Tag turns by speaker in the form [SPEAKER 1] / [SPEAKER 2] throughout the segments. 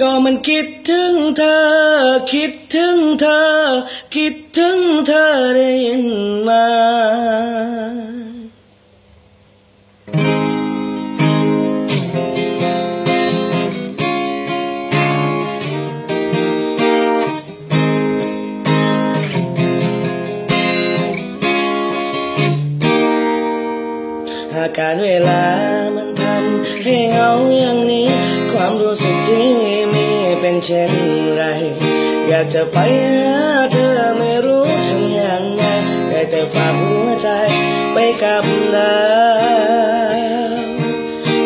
[SPEAKER 1] ก็มันคิดถึงเธอ คิดถึงเธอ คิดถึงเธอได้ยินไหมหากการเวลามัน ให้เหงาอย่างนี้ ความรู้สึกที่มีเป็นเช่นไร อยากจะไปหาเธอไม่รู้ทำอย่างไงได้แต่ฝากหัวใจไปกับดาว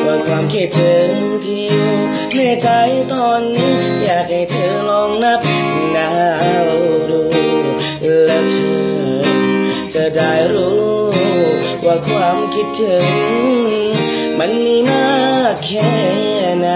[SPEAKER 1] ว่าความคิดถึงที่อยู่ในใจตอนนี้ อยากให้เธอลองนับดาวดูแล้วเธอจะได้รู้ว่าความคิดถึง มันมีมากแค่ไหน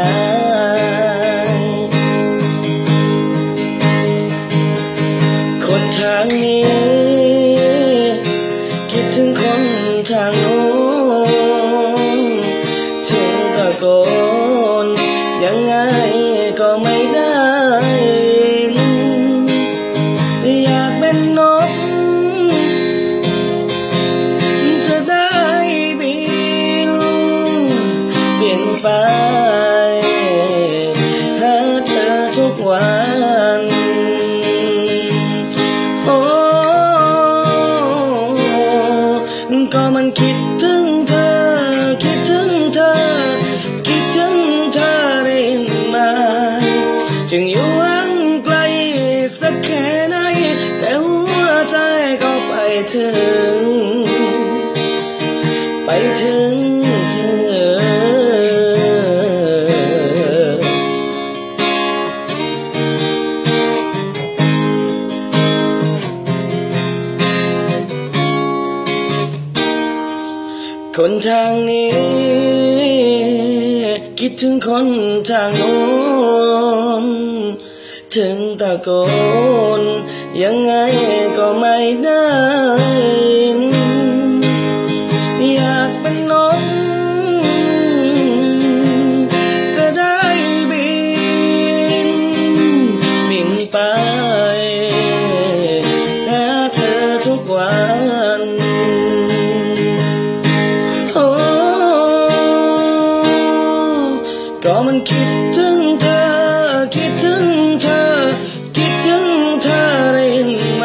[SPEAKER 1] ไป หาเธอทุกวัน โอ้ ก็มันคิดถึงเธอ คิดถึงเธอ คิดถึงเธอได้ไหมจึงอยู่ห่างไกลสักแค่ไหน แต่หัวใจก็ไปถึง ไปถึงเธอ นทางนี้ คิดถึงคนทางโน้นถึงตะโกนยังไงก็ไม่ได้ ก็มันคิดถึงเธอ คิดถึงเธอ คิดถึงเธอได้ยินไหม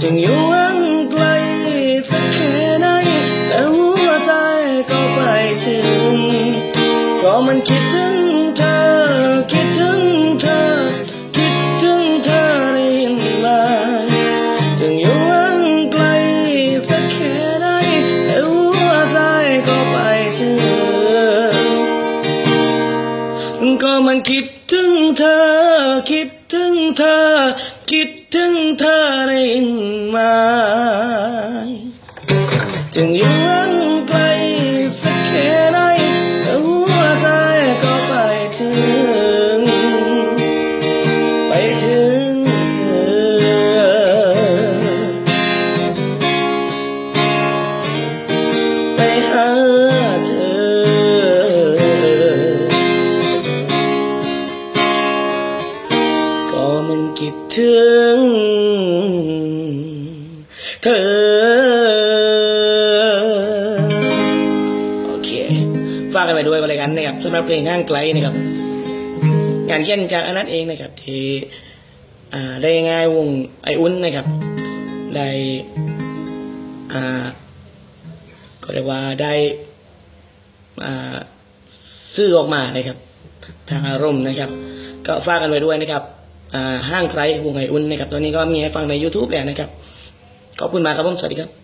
[SPEAKER 1] จึงอยู่ห่างไกลสักแค่ไหนแต่หัวใจก็ไปถึงก็มันคิดถึง ก็มันคิดถึงเธอ คิดถึงเธอ คิดถึงเธอได้ยินไหมจึงอยู่ห่าง ถึง เธอ โอเคฝากกันไปด้วยกันเลยกันนะครับสำหรับเพลงห้างไกลนะครับงานเขียนจากอนัทเองนะครับที่ได้ง่ายวงไออุ่นนะครับ ได้อ่าก็เรียกว่าได้อ่าซื้อออกมานะครับ ทางอารมณ์นะครับ ก็ฝากกันไว้ด้วยนะครับ ห้างไครวงไออุ่นนะครับตอนนี้ก็มีให้ฟังใน YouTube แล้วนะครับ ขอบคุณมากครับผม สวัสดีครับ